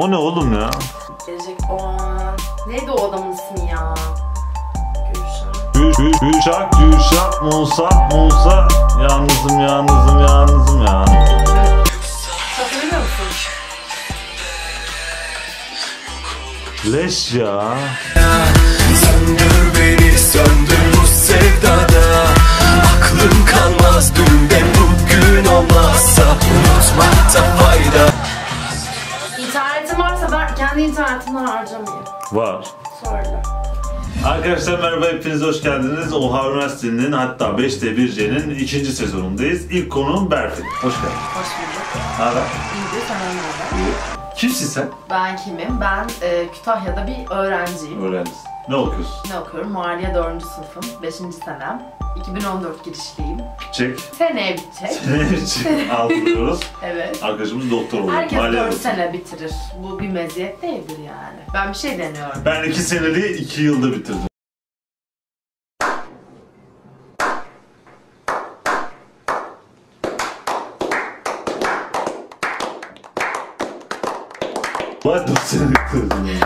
O ne oğlum ya? Gelecek o an. Neydi o adamın ismi ya? Gülşen. Gül, gül, Gülşah, Gülşah, Musa, Musa. Yalnızım, yalnızım, yalnızım ya. Hatırlıyor musun? Leş ya. Var. Arkadaşlar merhaba hepiniz hoş geldiniz. Oha Üniversitesi'nin hatta 5'te 1C'nin ikinci sezonundayız. İlk konuğum Berfin. Hoş geldin. Hoş bulduk. Haber? İyidir, senden ne haber? Kimsin sen? Ben kimim? Ben e, Kütahya'da bir öğrenciyim. Öğrencisin. Ne okuyorsun? Ne okuyorum? Maliye 4. sınıfım, 5. senem. 2014 girişliyim. Çek. Seneye bitecek. Senin için aldırıyoruz. Evet. Arkadaşımız doktor oluyor. Herkes Maliye 4 doktoru. sene bitirir. Bu bir meziyet değildir yani. Ben bir şey deniyorum. Ben 2 seneliği 2 yılda bitirdim. Vay 4 senelik bitirdim.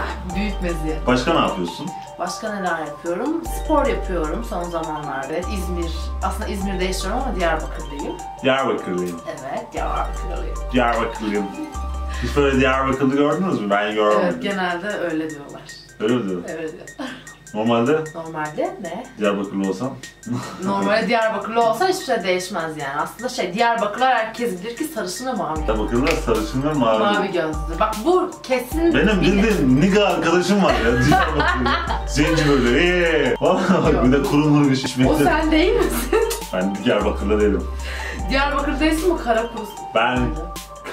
Büyük meziyet. Başka ne yapıyorsun? Başka neler yapıyorum? Spor yapıyorum son zamanlarda. İzmir, aslında İzmir'de yaşıyorum ama Diyarbakır'dayım. Diyarbakırlıyım. Evet, Diyarbakır'lıyım. Diyarbakırlıyım. Hiç böyle Diyarbakırlı gördünüz mü? Ben görmedim. Evet, genelde öyle diyorlar. Öyle mi diyor? Evet. Normalde Normalde ne? Diyarbakırlı olsam Normalde Diyarbakırlı olsa hiçbir şey değişmez yani. Aslında şey, Diyarbakırlar herkes bilir ki sarışın ve mavi. Diyarbakırlılar sarışın ve mavi. Mavi gözlü. Bak bu kesin... Benim bildiğim niga arkadaşım var ya Diyarbakırlı. Zenci böyle eee. Valla bak bir de kuru muru bir O şişmekte. sen değil misin? Ben Diyarbakırlı değilim. Diyarbakır değilsin mi? Karakurus. Ben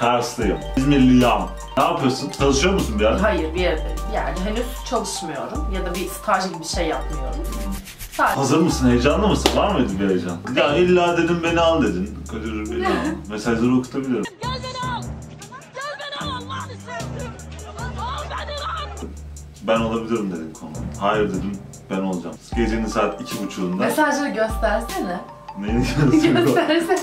Karslıyım. İzmirliyim. Ne yapıyorsun? Çalışıyor musun bir ara? Hayır bir yerde, yerde henüz çalışmıyorum ya da bir staj gibi bir şey yapmıyorum. Sadece Hazır mısın? Heyecanlı mısın? Var mıydı bir heyecan? Ya illa dedim beni al dedin. Kadir beni al. Mesajları okutabilirim. Gel beni al. Gel beni al Allah'ını sevdim. Al beni lan. Ben olabilirim dedin konu. Hayır dedim ben olacağım. Gecenin saat iki buçuğunda. mesajları göstersene. Neyini göstereyim? Göstersene.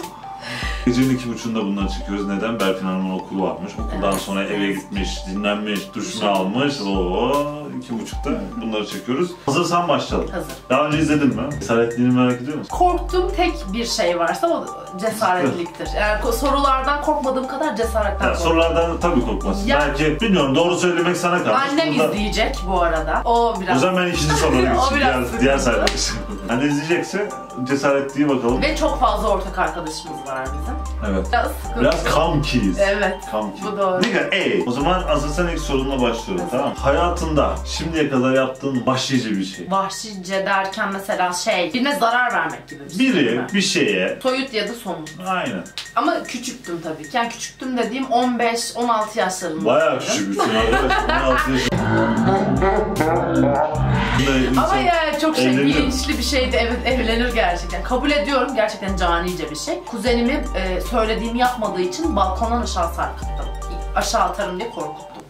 Gecenin iki buçuğunda bunları çekiyoruz. Neden? Berfin Hanım'ın okulu varmış. Okuldan Evet. sonra eve gitmiş, dinlenmiş, duşunu almış. Oo, iki buçukta bunları çekiyoruz. Hazırsan başlayalım. Hazır. Daha önce izledin mi? Cesaretliğini merak ediyor musun? Korktuğum tek bir şey varsa o cesaretliktir. Yani sorulardan korkmadığım kadar cesaretten Ya, korkuyorum. sorulardan da tabii korkmasın. Ya- Belki bilmiyorum doğru söylemek sana kalmış. Annem Burada- izleyecek bu arada. O O biraz... zaman ben ikinci soruya O geçeyim. biraz Diğer, diğer sayfaya Anne izleyecekse cesaretliği bakalım. Ve çok fazla ortak arkadaşımız var bizim. Evet. Biraz sıkıntı. Biraz kamkiyiz. Evet. Kamki. Bu doğru. Nigga, ey. O zaman hazırsan ilk sorunla başlıyorum Hazır. tamam? Hayatında şimdiye kadar yaptığın vahşice bir şey. Vahşice derken mesela şey, birine zarar vermek gibi bir şey. Biri mi? bir şeye Soyut ya da somut. Aynen. Ama küçüktüm tabii ki. Yani küçüktüm dediğim 15-16 yaşlarında. Bayağı küçük bir şey. Evet, 16 yaşında. Ama yani çok şey bilinçli bir şeydi. Evet evlenir gerçekten. Kabul ediyorum gerçekten canice bir şey. Kuzenimi e, söylediğimi yapmadığı için balkondan aşağı sarkıttım. Aşağı atarım diye korkuttum.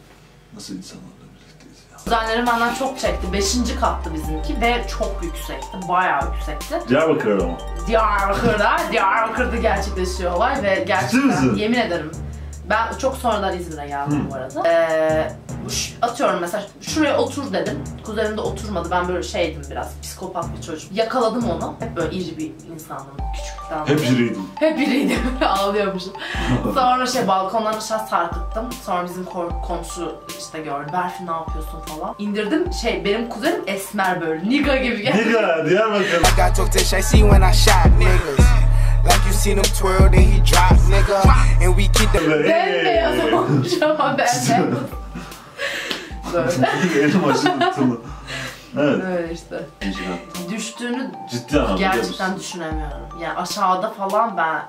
Nasıl insanlarla birlikteyiz ya? Kuzenlerim benden çok çekti. Beşinci kattı bizimki ve çok yüksekti. Bayağı yüksekti. Diyarbakır ama. Diyarbakır'da, Diyarbakır'da gerçekleşiyor olay ve gerçekten misin? yemin ederim. Ben çok sonradan İzmir'e geldim bu arada. Ee, atıyorum mesela şuraya otur dedim. Kuzenim de oturmadı. Ben böyle şeydim biraz psikopat bir çocuk. Yakaladım onu. Hep böyle iri bir insandım küçükten. Hep beri. biriydim. Hep biriydim. Ağlıyormuşum. Sonra şey balkondan aşağı sarkıttım. Sonra bizim komşu işte gördü. Berfin ne yapıyorsun falan. İndirdim. Şey benim kuzenim esmer böyle. Niga gibi geldi. Nigga, Diyarbakır. I got talk to Shay when I shot niggas. Like you seen him twirl, then he drop, nigga. And we keep the Bembeyaz Hey. olmuş ama Elim açıldı. Evet. Böyle işte. Düştüğünü Ciddi anlamda biliyor gerçekten musun? düşünemiyorum. Yani aşağıda falan ben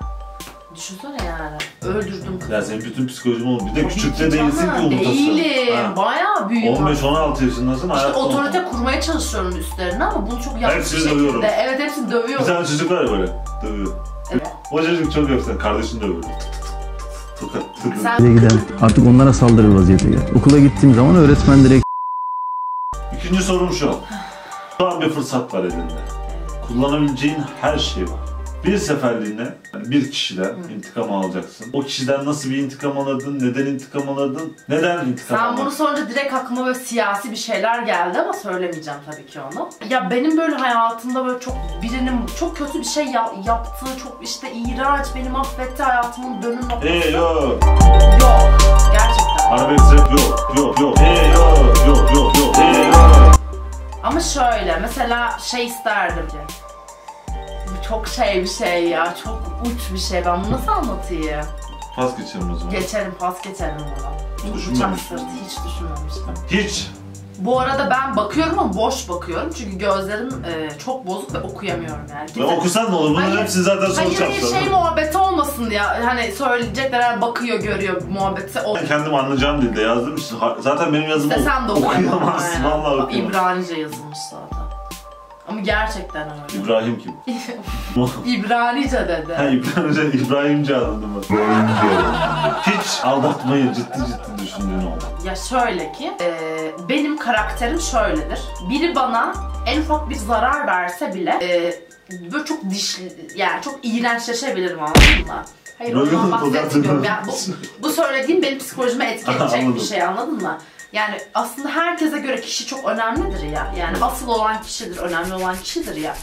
düşünsene yani öldürdüm kızı. Ya senin bütün psikolojin oldu. Bir de küçük de değilsin ki unutasın. Değilim. Ha. Bayağı büyüğüm. 15-16 yaşındasın. İşte hayatta otorite unutamam. kurmaya çalışıyorum üstlerine ama bunu çok yanlış Hepsini bir şekilde. dövüyorum. Evet hepsini Bir dövüyorum. tane çocuk var ya böyle. Dövüyor. Evet. O çocuk çok efsane. Kardeşini dövüyor. Giden artık onlara saldırır vaziyete gel. Okula gittiğim zaman öğretmen direkt İkinci sorum şu. Şu an bir fırsat var elinde. Kullanabileceğin her şey var. Bir seferliğine bir kişiden intikam alacaksın. O kişiden nasıl bir intikam aladın, neden intikam aladın, neden intikam Sen bunu sorunca direkt aklıma böyle siyasi bir şeyler geldi ama söylemeyeceğim tabii ki onu. Ya benim böyle hayatımda böyle çok birinin çok kötü bir şey ya- yaptığı, çok işte iğrenç, beni mahvetti hayatımın dönüm noktası. Ee yok. Yok. Gerçekten. Arabesk rap yok, yok, yok. Ee yok, yok, yok, yok. Ee yok. Ama şöyle mesela şey isterdim ki. Çok şey bir şey ya. Çok uç bir şey. Ben bunu nasıl anlatayım? Pas geçelim o zaman. Geçerim pas geçerim bunu. Bu bıçak Düşünmemiştim. sırtı hiç düşünmemiştim. Hiç. Bu arada ben bakıyorum ama boş bakıyorum. Çünkü gözlerim e, çok bozuk ve okuyamıyorum yani. Ya Gidin- okusan ne olur? Bunların Hayır. hepsini zaten Hayır soracağım hayır sana. şey muhabbeti olmasın diye. Hani söyleyecekler hani bakıyor görüyor muhabbeti. O... Ben kendim anlayacağım dilde yazdım. İşte ha- zaten benim yazımı İşte sen de okuyamazsın. okuyamazsın. Vallahi okuyamazsın. İbranice yazılmış zaten. Ama gerçekten öyle. İbrahim kim? İbranice dedi. ha İbrahimce, İbrahimce anladım ben. Hiç aldatmayı ciddi ciddi düşündüğün oldu. Ya şöyle ki, e, benim karakterim şöyledir. Biri bana en ufak bir zarar verse bile e, böyle çok dişli, yani çok iğrençleşebilirim anladın mı? Hayır ondan mi bahsetmiyorum. Yani bu, bu söylediğim benim psikolojime etki edecek bir şey anladın mı? Yani aslında herkese göre kişi çok önemlidir ya. Yani asıl olan kişidir, önemli olan kişidir ya.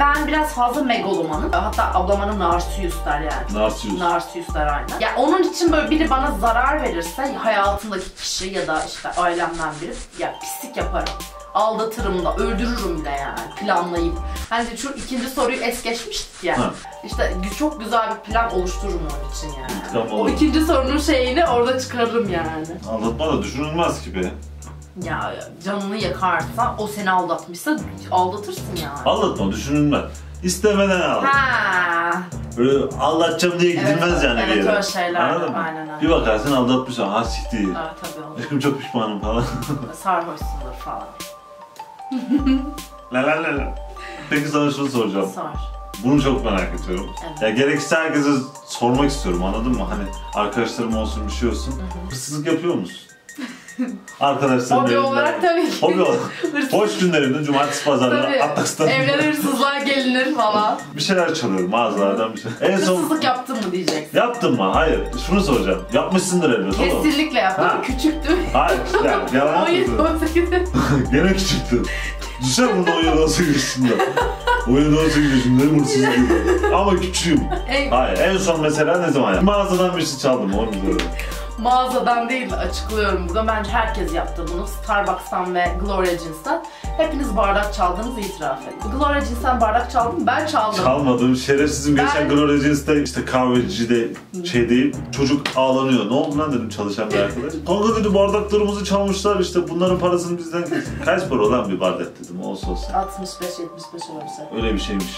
Ben biraz fazla megalomanım. Hatta ablam bana narsiyus der yani. Narsius. Narsiyus der aynen. Ya onun için böyle biri bana zarar verirse hayatımdaki kişi ya da işte ailemden biri ya pislik yaparım. Aldatırım da, öldürürüm bile yani planlayıp. Hani şu ikinci soruyu es geçmiştik ya. Ha. İşte çok güzel bir plan oluştururum onun için yani. İntikam O ikinci sorunun şeyini orada çıkarırım yani. Aldatma da düşünülmez ki be. Ya canını yakarsa, o seni aldatmışsa aldatırsın yani. Aldatma düşünülmez. İstemeden al. Ha. Böyle aldatacağım diye Evet, gidilmez yani evet, bir yere. öyle şeyler de, Anladın mı? aynen. Bir bakarsın aldatmışsın. Ha siktir. Evet tabii. Aşkım çok pişmanım falan. Sarhoşsundur falan. La la la la. Peki sana şunu soracağım. Sor. Bunu çok merak ediyorum. Evet. Ya gerekirse herkese sormak istiyorum anladın mı? Hani arkadaşlarım olsun bir şey olsun. Hırsızlık yapıyor musun? Arkadaşların Hobi olarak tabii ki. Hobi olarak. Hırsız- Boş günlerimde cumartesi pazarları Tabii. Atlas'tan Evden hırsızlığa gelinir falan. bir şeyler çalıyorum mağazalardan bir şey. En son Hırsızlık yaptın mı diyeceksin. yaptın mı? Hayır. Şunu soracağım. Yapmışsındır elbet oğlum. Kesinlikle yaptım. Ha. Küçüktüm. Hayır. Ya, yalan 17 atıyorsun. 18 Gene küçüktün. Düşen bunu 17 18 yaşında. 17 18 yaşındayım hırsızlık gibi. Ama küçüğüm. Hayır. En son mesela ne zaman yaptın? Mağazadan bir şey çaldım onu biliyorum. Mağazadan değil de açıklıyorum burada. Bence herkes yaptı bunu. Starbucks'tan ve Gloria Jeans'ten. Hepiniz bardak çaldığınızı itiraf edin. Gloria Jeans'ten bardak çaldım. Ben çaldım. Çalmadım. Şerefsizim Ben- geçen Gloria Jeans'te işte kahvecide şey değil. Çocuk ağlanıyor. Ne oldu lan dedim çalışan bir arkadaş. Kanka dedi bardaklarımızı çalmışlar işte bunların parasını bizden kesin. Kaç para olan bir bardak dedim olsa olsa. 65 75 olursa. Öyle bir şeymiş.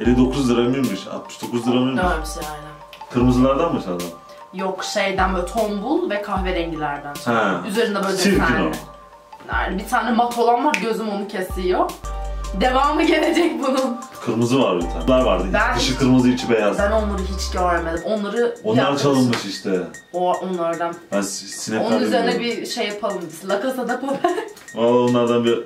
59 lira mıymış? 69 lira mıymış? Bir şey aynen. Kırmızılardan mı çaldın? Yok şeyden böyle tombul ve kahverengilerden. Ha. Üzerinde böyle desenli. Yani bir tane mat olan var gözüm onu kesiyor. Devamı gelecek bunun. Kırmızı var bir tane. Bunlar vardı. Ben- Dışı kırmızı içi beyaz. Ben onları hiç görmedim. Onları Onlar çalınmış işte. O onlardan. Ben si- sinekler Onun üzerine bir şey yapalım biz. La Casa de Papel. Valla onlardan bir...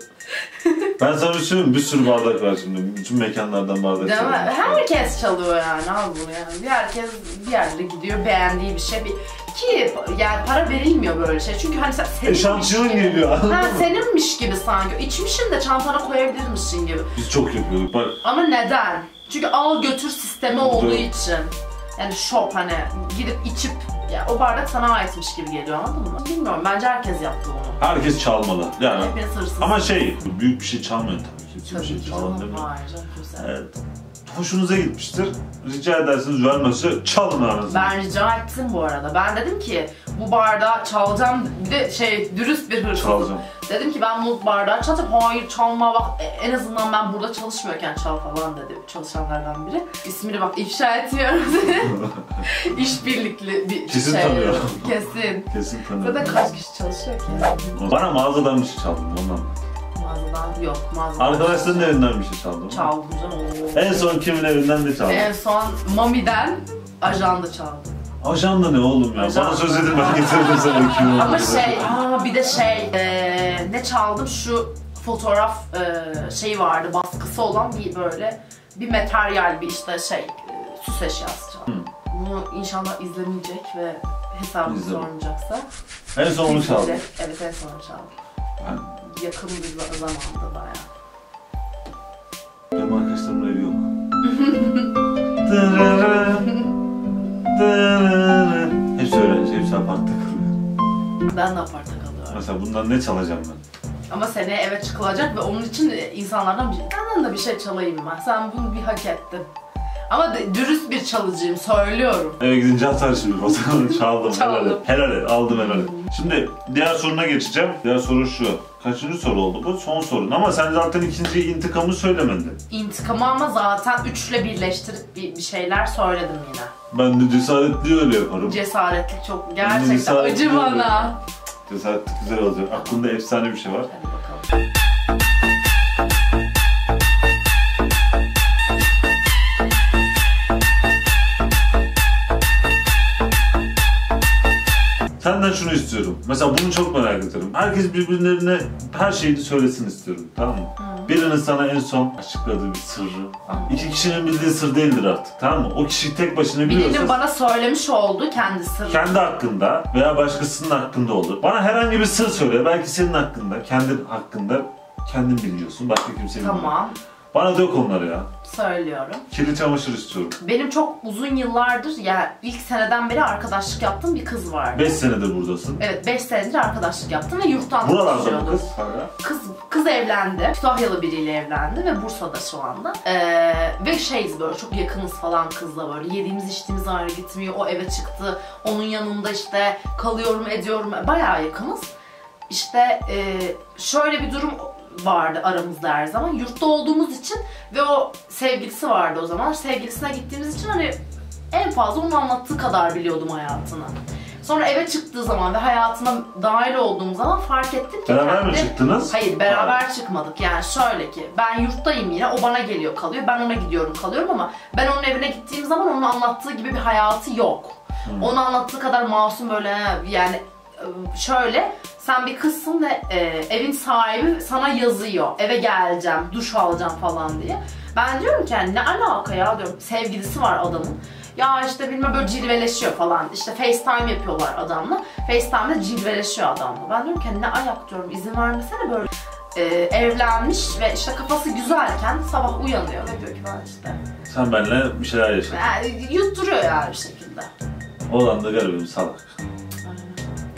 Ben sana bir şey? Bir sürü bardak var şimdi. Bütün mekanlardan bardak Değil mi? Herkes çalıyor yani al bunu yani. Bir herkes bir yerlere gidiyor beğendiği bir şey. Bir... Ki yani para verilmiyor böyle şey. Çünkü hani sen seninmiş Eşantiyon gibi. geliyor, anladın Ha mı? seninmiş gibi sanki. İçmişsin de çantana koyabilirmişsin gibi. Biz çok yapıyorduk. Bak Ama neden? Çünkü al götür sistemi olduğu için. Yani shop hani gidip içip ya o bardak sana aitmiş gibi geliyor anladın mı? Bilmiyorum bence herkes yaptı bunu. herkes çalmalı. Yani Hepiniz hırsız. ama şey büyük bir şey çalmayın tabii ki. Hiçbir Tabii şey ki çalın canım, demiyorum. hayır canım, kimse. Evet. Hoşunuza gitmiştir. Rica edersiniz vermezse çalın anasını. Ben rica ettim bu arada. Ben dedim ki bu bardağı çalacağım. Bir de şey dürüst bir hırsızım. Çalacağım. Dedim ki ben bu bardağı çalacağım. Hayır çalma bak e, en azından ben burada çalışmıyorken çal falan dedi çalışanlardan biri. İsmini bak ifşa etmiyorum seni. İşbirlikli bir Kesin şey. tanıyorum. Kesin. Kesin Zaten tanıyorum. kaç kişi çalışıyor ki? Bana mağazadan bir şey çaldım ondan. Mağazadan yok mağazadan. Arkadaşların evinden bir şey çaldım. Çaldım canım. En son kimin evinden de çaldım. En son Mami'den ajanda çaldım. Ajanda ne oğlum ya? Ajanda. Bana söz edin ben getirdim sana kim. Ama şey, aa bir de şey, eee, ne çaldım şu fotoğraf e, şeyi vardı, baskısı olan bir böyle bir materyal bir işte şey e, süs eşyası çaldı. Bunu inşallah izlemeyecek ve hesabı İzleme. sormayacaksa. En son onu çaldım. Evet en son onu çaldı. Ben, Yakın bir za- zamanda bayağı. benim arkadaşlarımın evi yok. Ben de aparta kalıyorum. Mesela bundan ne çalacağım ben? Ama seneye eve çıkılacak ve onun için insanlardan bir, senden de bir şey çalayım ben. Sen bunu bir hak ettin. Ama dürüst bir çalıcıyım, söylüyorum. Eve gidince atar şimdi fotoğrafını çaldım. Helal Çaldım. et. Helal et. Aldım helal et. Şimdi diğer soruna geçeceğim. Diğer soru şu. Kaçıncı soru oldu bu? Son sorun. Ama sen zaten ikinci intikamı söylemedin. İntikamı ama zaten üçle birleştirip bir, bir şeyler söyledim yine. Ben de cesaretli öyle yaparım. Cesaretlik çok gerçekten cesaretli acı bana. Cesaretli güzel olacak. Aklında efsane bir şey var. Hadi bakalım. Senden şunu istiyorum. Mesela bunu çok merak ederim. Herkes birbirlerine her şeyi söylesin istiyorum. Tamam mı? Birinin sana en son açıkladığı bir sırrı. İki kişinin bildiği sır değildir artık. Tamam mı? O kişi tek başına biliyorsa Birinin bana söylemiş olduğu kendi sırrı. kendi hakkında veya başkasının hakkında olur. Bana herhangi bir sır söyle. Belki senin hakkında, kendin hakkında kendin biliyorsun. Başka kimse bilmiyor. Tamam, Bana dök onları ya. söylüyorum. Kirli çamaşır istiyorum. Benim çok uzun yıllardır, yani ilk seneden beri arkadaşlık yaptığım bir kız vardı. 5 senedir buradasın. Evet, 5 senedir arkadaşlık yaptım ve yurttan Buralarda mı kız? Hala. Kız, kız evlendi. Kütahyalı biriyle evlendi ve Bursa'da şu anda. Ee, ve şeyiz böyle çok yakınız falan kızla böyle. Yediğimiz içtiğimiz ayrı gitmiyor. O eve çıktı. Onun yanında işte kalıyorum ediyorum. Bayağı yakınız. İşte e, şöyle bir durum vardı aramızda her zaman. Yurtta olduğumuz için ve o sevgilisi vardı o zaman. Sevgilisine gittiğimiz için hani en fazla onun anlattığı kadar biliyordum hayatını. Sonra eve çıktığı zaman ve hayatına dahil olduğum zaman fark ettim ki Beraber mi kendi- çıktınız? Hayır beraber çıkmadık yani şöyle ki ben yurttayım yine o bana geliyor kalıyor ben ona gidiyorum kalıyorum ama ben onun evine gittiğim zaman onun anlattığı gibi bir hayatı yok. Onun anlattığı kadar masum böyle yani şöyle sen bir kızsın ve e, evin sahibi sana yazıyor eve geleceğim duş alacağım falan diye. Ben diyorum ki yani ne alaka ya diyorum sevgilisi var adamın. Ya işte bilmem böyle cilveleşiyor falan. İşte FaceTime yapıyorlar adamla. FaceTime'da cilveleşiyor adamla. Ben diyorum ki ne ayak diyorum izin vermesene böyle. Ee, evlenmiş ve işte kafası güzelken sabah uyanıyor ve diyor ki ben işte Sen benimle bir şeyler yaşadın. yani yutturuyor yani bir şekilde. Olan da garibim salak.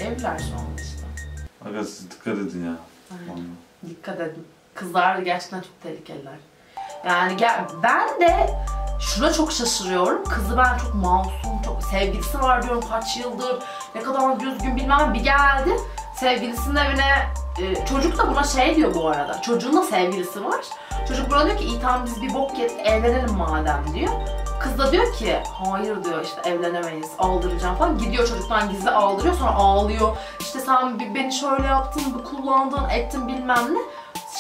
Aynen. An işte. Aga siz dikkat edin ya. Dikkat edin. Kızlar gerçekten çok tehlikeliler. Yani gel, ben de şuna çok şaşırıyorum. Kızı ben çok masum, çok sevgilisi var diyorum kaç yıldır. Ne kadar düzgün bilmem bir geldi. Sevgilisinin evine e, çocuk da buna şey diyor bu arada. Çocuğun da sevgilisi var. Çocuk buna diyor ki iyi tamam biz bir bok yedik evlenelim madem diyor. Kız da diyor ki hayır diyor işte evlenemeyiz aldıracağım falan. Gidiyor çocuktan gizli aldırıyor sonra ağlıyor. İşte sen beni şöyle yaptın, bu kullandın, ettin bilmem ne.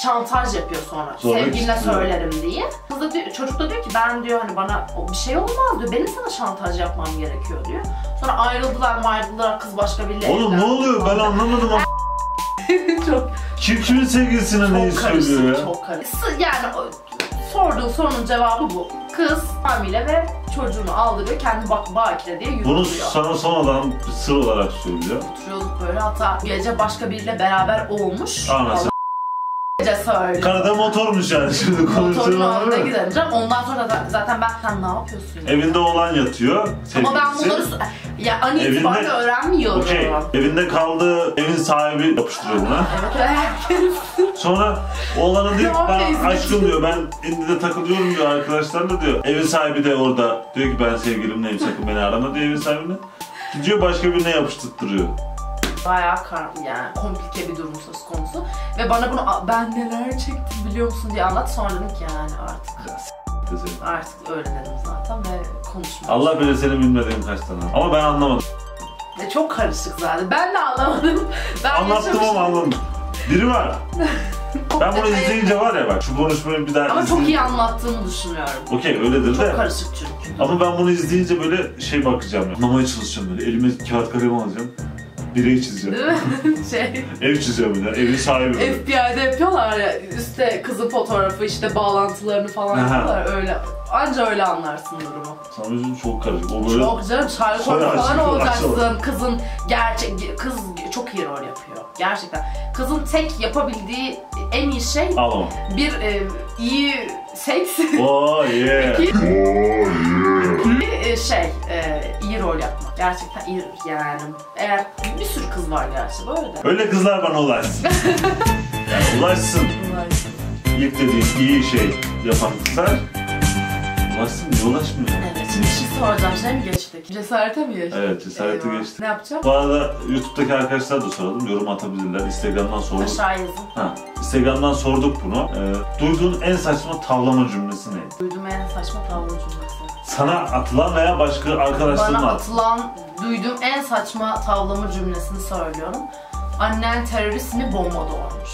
Şantaj yapıyor sonra. Sonra Sevgiline istiyor. söylerim diye. Kız da diyor, çocuk da diyor ki ben diyor hani bana bir şey olmaz diyor. Benim sana şantaj yapmam gerekiyor diyor. Sonra ayrıldılar ayrıldılar kız başka biriyle Oğlum ne oluyor ben anlamadım ama. çok Kim kimin sevgilisine çok söylüyor ya? çok karışık. Yani o, sorduğun sorunun cevabı bu. Kız hamile ve çocuğunu aldırıyor. Kendi bak bakire diye Bunu yürütüyor. sana sonradan bir sır olarak söylüyor. Oturuyorduk böyle hatta gece başka biriyle beraber olmuş. Anası. Gece söylüyor. Karada motormuş yani şimdi Motorun önünde ama. gidelim. Ondan sonra da zaten ben sen ne yapıyorsun? ya? Evinde oğlan yatıyor. Ama ben sevgilisi. bunları ya an Evinde- itibariyle öğrenmiyorum. Okey. Evinde kaldığı evin sahibi yapıştırıyor buna. Evet herkes. Sonra oğlana diyor ki Ne ben aşkım diyor ben Indi'de takılıyorum diyor arkadaşlarla diyor. Evin sahibi de orada diyor ki ben sevgilimleyim sakın beni arama diyor evin sahibine. Gidiyor başka birine yapıştırtırıyor. Bayağı kar, yani komplike bir durum söz konusu. Ve bana bunu "Aa, ben neler çektim biliyor musun diye anlat. Sonra dedim ki yani artık Desene. artık öyle dedim zaten ve konuşmadım. Allah bilir senin bilmediğin kaç tane. Ama ben anlamadım. Ve çok karışık zaten. Ben de anlamadım. Ben Anlattım ama anlamadım. Biri var. Ben bunu izleyince var ya bak şu konuşmayı bir daha Ama çok izleyince- iyi anlattığımı düşünüyorum. Okey öyledir Çok de. karışık çünkü. Ama ben bunu izleyince böyle şey bakacağım ya. Anlamaya çalışacağım böyle. Elime kağıt kalem alacağım. Birey çizeceğim. Değil mi? şey, Ev çiziyorum ya. Evin sahibi. böyle. FBI'de yapıyorlar ya üstte kızın fotoğrafı işte bağlantılarını falan Aha. yapıyorlar öyle. Anca öyle anlarsın durumu. Sana yüzün çok karışık. O böyle Çok canım Holmes falan olacaksın. Kızın gerçek kız çok iyi rol yapıyor. Gerçekten. Kızın tek yapabildiği en iyi şey Ağlama. bir e, iyi seks, Oh yeah. bir e, şey e, iyi rol yapmak. Gerçekten iyi yani. Eğer bir sürü kız var gerçi böyle de. Öyle kızlar bana ulaşsın. yani ulaşsın. İlk dediğin iyi şey yapan kızlar ulaşsın niye ulaşmıyor? Evet, şimdi şey soracağım. Şey mi geçtik? Cesarete mi geçtik? Evet, cesarete Eyvah. geçtik. Ne yapacağım? Bu arada YouTube'daki arkadaşlar da soralım. Yorum atabilirler. Instagram'dan sorduk. Aşağı yazın. Ha, Instagram'dan sorduk bunu. Ee, duyduğun en saçma tavlama cümlesi ne? Duyduğum en saçma tavla cümlesi. Sana atılan veya başka arkadaşlarına Bana at. atılan, duyduğum en saçma tavlama cümlesini söylüyorum. Annen terörist mi bomba doğurmuş?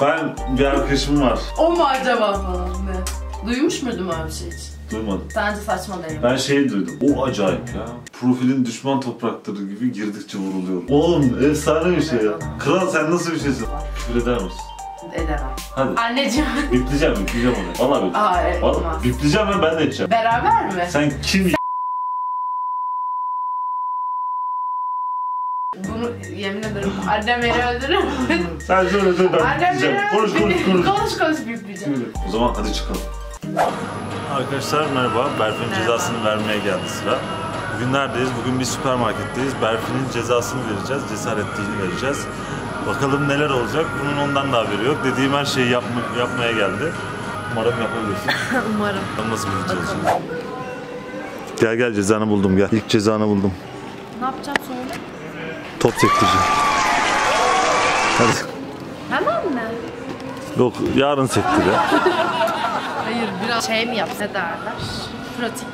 Ben bir arkadaşım var. O mu acaba falan ne? Duymuş muydum öyle bir şey hiç? Duymadım. Bence saçma değil. Ben şeyi duydum. O acayip ya. Profilin düşman toprakları gibi girdikçe vuruluyor. Oğlum efsane bir şey ya. Kral sen nasıl bir şeysin? Küfür eder misin? Edemem. Hadi. Anneciğim. Bipleyeceğim, bipleyeceğim onu. Valla bipleyeceğim. Aa evet Valla olmaz. bipleyeceğim ve ben de edeceğim. Beraber mi? Sen kim Bunu yemin ederim annem beni öldürür. Sen de ben annem bipleyeceğim. beni Konuş konuş konuş. konuş konuş büyükleyeceğim. O zaman hadi çıkalım. Arkadaşlar merhaba. Berfin'in cezasını vermeye geldi sıra. Bugün neredeyiz? Bugün bir süpermarketteyiz. Berfin'in cezasını vereceğiz. Cesaretliğini vereceğiz. Bakalım neler olacak. Bunun ondan da haberi yok. Dediğim her şeyi yapma- yapmaya geldi. Umarım yapabilirsin. Umarım. Bakalım Nasıl bir video olacak? Gel gel cezanı buldum gel. İlk cezanı buldum. Ne yapacağım? Top sektirici. Hadi. Hemen mi? Yok yarın sektire. Hayır biraz şey mi yapsa derler. Pratik.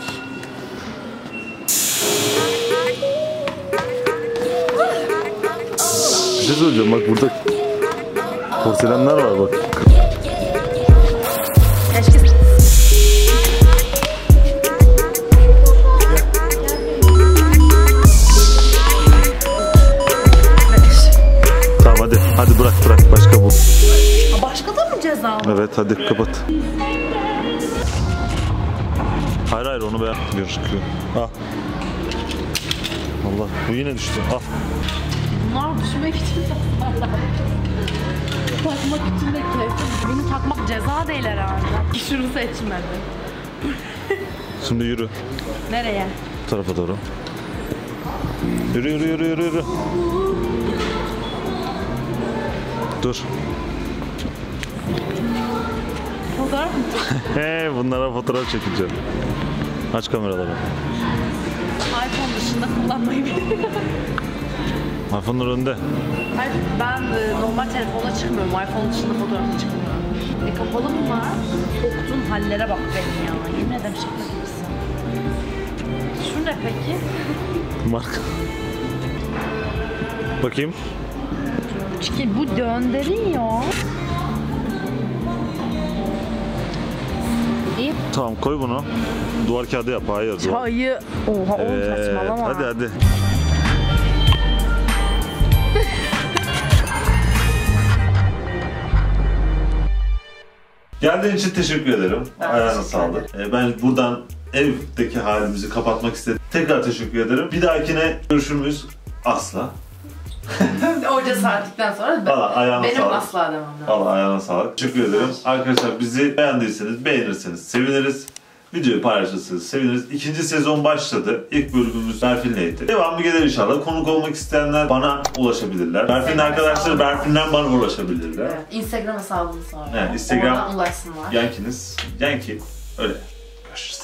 Bir şey söyleyeceğim bak burada porselenler var bak. Hadi bırak bırak başka bul. Başka da mı ceza var? Evet hadi kapat. Hayır hayır onu beğen gözüküyor. Al. Allah bu yine düştü. Al. Bunlar düşmek için tasarlar. Takmak için de keyifli. Bunu takmak ceza değil herhalde. Şunu seçmedi. Şimdi yürü Nereye? bu tarafa doğru. Yürü yürü yürü yürü yürü. Dur. Fotoğraf mı? He bunlara fotoğraf çekeceğim. Aç kameraları. iPhone dışında kullanmayı biliyorum. iPhone'lar önde. Hayır ben e, normal telefonla çıkmıyorum. iPhone dışında fotoğrafla çıkmıyorum. E kapalı bunlar. Soktuğun hallere bak benim ya. Yemin ederim şaka gibisin. Şu ne peki? Marka. Bakayım. Çünkü bu döndürüyor. Tamam koy bunu. Duvar kağıdı yap. Hayır. Duvar. Çayı. Oha oğlum Evet, saçmalama. Hadi hadi. Geldiğin için teşekkür ederim. Ayağına sağlık. Ee, ben buradan evdeki halimizi kapatmak istedim. Tekrar teşekkür ederim. Bir dahakine görüşürüz. Asla. O cesaretlikten sonra ben, Valla ayağına benim sağlık. asla demem lazım. Valla ayağına sağlık. Teşekkür ederim. Arkadaşlar bizi beğendiyseniz, beğenirseniz seviniriz. Videoyu paylaşırsanız seviniriz. İkinci sezon başladı. İlk bölümümüz Berfin'leydi. Devamı gelir inşallah. Konuk olmak isteyenler bana ulaşabilirler. Berfin'in Instagram arkadaşları hesabı. Berfin'den bana ulaşabilirler. Evet, Instagram hesabını sonra. Evet, Instagram- Oradan ulaşsınlar. Yankiniz. Yanki. Öyle. Görüşürüz.